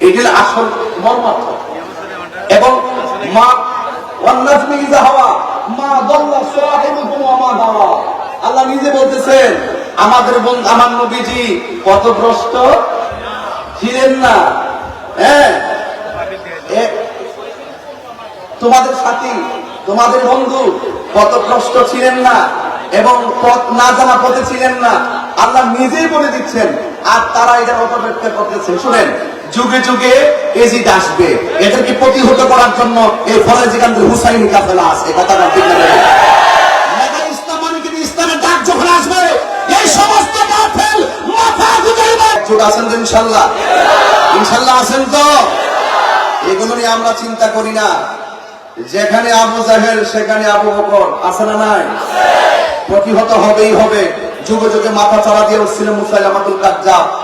এটি আসল মর্মার্থ। এবং মা আমার নবীজি ছিলেন না। হ্যাঁ? তোমাদের সাথী, তোমাদের বন্ধু কত কষ্ট ছিলেন না এবং পথ না জানা পথে ছিলেন না। আল্লাহ নিজেই বলে দিচ্ছেন, আর তারা এটা অপব্যক্ত করতেছে। শুনেন যুগে যুগে এজিদ আসবে। এদেরকে প্রতিহত করার জন্য এই ফরাজিকান্তের হুসাইনি কাফেলা আছে কথাটা ঠিক না যখন চিন্তা করি না। যেখানে সেখানে প্রতিহত হবেই হবে। যুগে যুগে মাথা চালা দিয়ে উঠছিল মুসাইলামাতুল কাজ্জাব।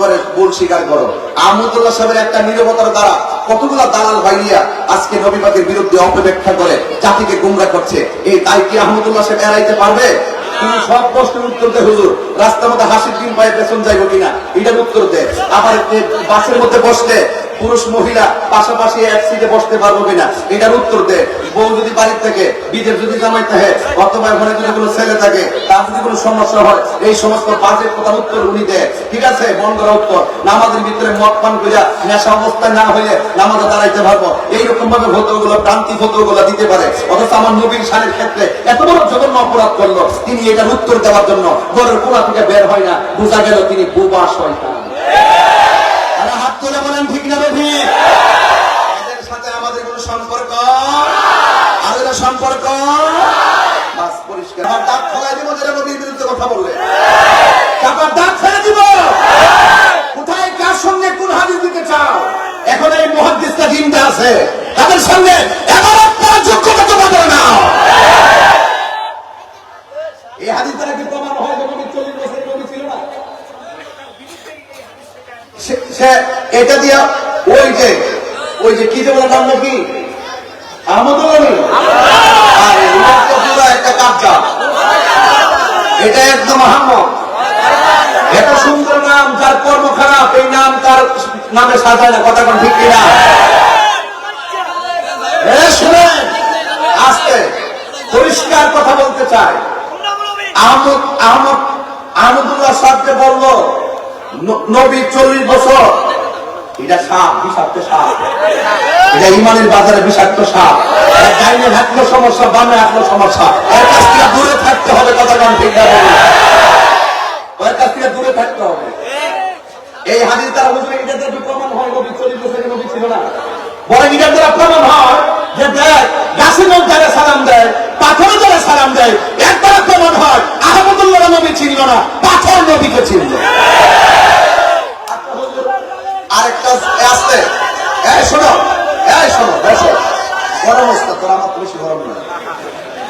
করে ভুল স্বীকার করো। আহমদুল্লাহ সাহেবের একটা নিরবতার দ্বারা দালাল ভাইয়া আজকে বিরুদ্ধে অপব্যাখ্যা করে জাতিকে গুমরা করছে। এই তাই কি আহমদুল্লাহ সাহেব এড়াইতে পারবে? তুমি সব প্রশ্নের উত্তর দে হুজুর। রাস্তার মধ্যে হাসির দিন পায়ে পেছন যাইব কিনা? এটার উত্তর দে। আবার বাসের মধ্যে বসলে পুরুষ মহিলা পাশাপাশি এক সিটে বসতে পারব কিনা? এটার উত্তর দে। বউ যদি বাড়ির থেকে, বিদেশ যদি জামাই থাকে অথবা ঘরে যদি কোনো ছেলে থাকে, তার যদি কোনো সমস্যা হয়, এই সমস্ত বাজেট কথার উত্তর উনি দেয় ঠিক আছে? মন করা উত্তর। নামাজের ভিতরে মদ পান করিয়া নেশা অবস্থায় না হইলে নামাজে দাঁড়াইতে পারব। এইরকম ভাবে ফটোগুলো প্রান্তিক ফটোগুলো দিতে পারে। অথচ আমার নবীর সারের ক্ষেত্রে এত বড় জঘন্য অপরাধ করল। তিনি এটার উত্তর দেওয়ার জন্য ঘরের কোনা থেকে বের হয় না। বোঝা গেল তিনি বুবা শয়তান আরে হাত তুলে বলেন ঠিক না বেঠি এদের সাথে আমাদের কোনো সম্পর্ক আর এদের সম্পর্ক বাস পরিষ্কার দাঁত ফলাই দিব যারা নবীর বিরুদ্ধে কথা বললে। তারপর দাঁত ফেলে দিব। কোথায় কার সঙ্গে কোন হাদিস দিতে চাও? এখন এই মহাদিসটা জিন্দা আছে। তাদের সঙ্গে এবারত করার যোগ্যতা তোমাদের না। এই হাদিস দ্বারা কি প্রমাণ হয় যে নবী চল্লিশ বছর নবী ছিল না? সে- এটা দিয়া ওই যে ওই যে কি যে বলে নাম নাকি? আহমদুল আলী আরে একটা কাবজা এটা একদম আহমদ এত সুন্দর নাম, যার কর্ম খারাপ, এই নাম তার নামে সাজায় না, কথা ঠিক কিনা? আস্তে পরিষ্কার কথা বলতে চাই। আহমদ আহমদ আহমদুল্লাহ সাহেবকে বলল নবী চল্লিশ বছর এটা সাপ, বিষাক্ত সাপ। এটা ইমানের বাজারে বিষাক্ত সাপ। ডাইনে হাঁটলো সমস্যা, বামে সমস্যা। এর কাছ থেকে দূরে থাকতে হবে কোন ঠিক না ওর কাছ থেকে দূরে থাকতে হবে। এই দ্বারা হুজুর এটা দ্বারা প্রমাণ হয়, নবী নবী ছিল না। দ্বারা প্রমাণ হয় যে দেখ যারা সালাম দেয় পাথরে যারা সালাম দেয়। এর দ্বারা প্রমাণ হয় আহমদুল্লাহ নবী না, পাথর নবীকে ছিল আরেকটা আসতে এই শোনো এই শোনো বসো গরম অবস্থা তোর আমার তো বেশি গরম না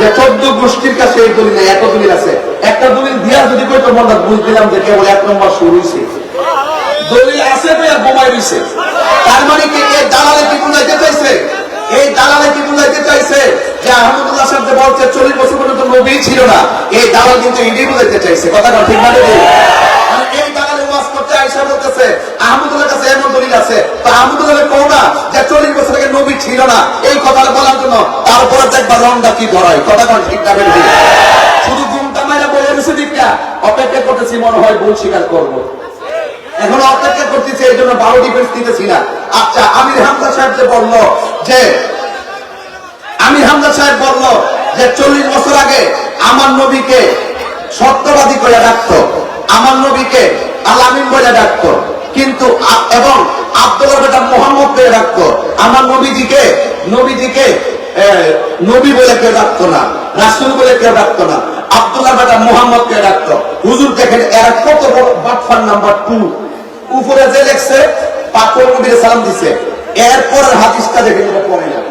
যে চোদ্দ গোষ্ঠীর কাছে এই দলিল এত দলিল আছে। একটা দলিল দিয়া যদি কইতো মনে বুঝছিলাম যে কেবল এক নম্বর শুরু হয়েছে দলিল আছে আর বোমাই রইছে। তার মানে কি এই দালালে কি বুঝাইতে চাইছে? এই দালালে কি বুঝাইতে চাইছে? যে আহমদুল্লাহ সাহেব যে বলছে, চল্লিশ বছর পর্যন্ত নবী ছিল না এই দালাল কিন্তু এটাই বুঝাইতে চাইছে। কথাটা ঠিক মানে এই দালালে ওয়াজ করতে আইসা বলতেছে আহমদুল্লাহ কাছে এমন দলিল আছে। তো তাহলে কও না যে চল্লিশ বছর আগে নবী ছিল না, এই জন্য তারপরে দেখবা রংটা কি ধরাই কথা কোন ঠিক না শুধু ঘুমটা মাইরা বলে গেছে দিকটা অপেক্ষা করতেছি, মনে হয় ভুল স্বীকার করব। এখন অপেক্ষা করতেছি, এই জন্য বারো ডিফেন্স দিতেছি না। আচ্ছা আমির হামজা সাহেব যে বলল যে, আমির হামজা সাহেব বলল যে, চল্লিশ বছর আগে আমার নবীকে সত্যবাদী করে ডাকতো। আমার নবীকে আলামিন বলে ডাকতো। কিন্তু এবং আব্দুল্লাহ বেটা মোহাম্মদ করে ডাকতো। আমার নবীজিকে নবীজিকে নবী বলে কেউ ডাকতো না, রাসুল বলে কেউ ডাকতো না, আব্দুল্লাহ বেটা মোহাম্মদ কে ডাকতো। হুজুর দেখেন এরা কত বড় বাটফার নাম্বার টু। উপরে যে লেখছে পাথর নবীর সালাম দিছে। এরপরের হাদিসটা দেখেন এটা পরে যাবে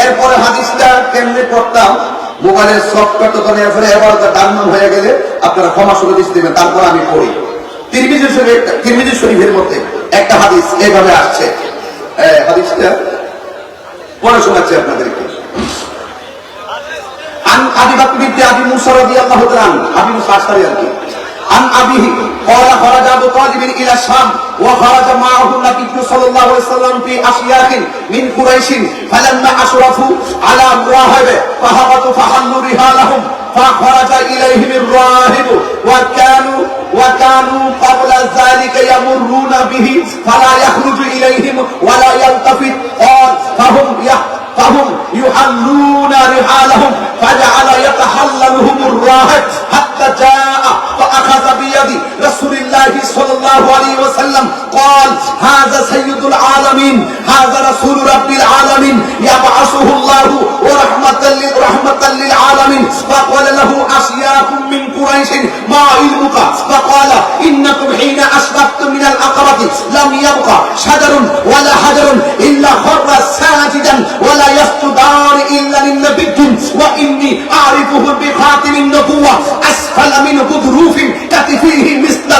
এরপরে হাদিসটা কেমনে করতাম মোবাইলের সফটওয়্যার তো নেওয়ার পরে এবার তো ডাউনলোড হয়ে গেলে আপনারা ক্ষমা দিতে দেবেন, তারপর আমি পড়ি। তিরমিজি শরীফ, তিরমিজি শরীফের মধ্যে একটা হাদিস এইভাবে আসছে। হাদিসটা পরে শোনাচ্ছি আপনাদেরকে। عن ابي بكر بن ابي موسى رضي الله تعالى عنه ابي موسى الاشعري عنه عن ابيه قال خرج ابو طالب الى الشام وخرج معه النبي صلى الله عليه وسلم في اشياخ من قريش فلما اشرفوا على الراهب فهبطوا فحلوا رهالهم فخرج اليهم الراهب وكانوا وكانوا قبل ذلك يمرون به فلا يخرج اليهم ولا يلتفت قال فهم يح فهم يحلون رحالهم فجعل يتحللهم الراهب حتى جاء فأخذ بيد رسول الله صلى الله عليه وسلم قال هذا سيد العالمين هذا رسول رب العالمين يبعثه الله ورحمة لل- للعالمين فقال له أشياخ من قريش ما علمك؟ فقال إنكم حين أشركتم من الأقرب لم يبقى شجر ولا حجر إلا خر ساجدا ولا يسجدان إلا للنبي وإني أعرفه بخاتم النبوة أسفل منه ظروف كتفيه مثل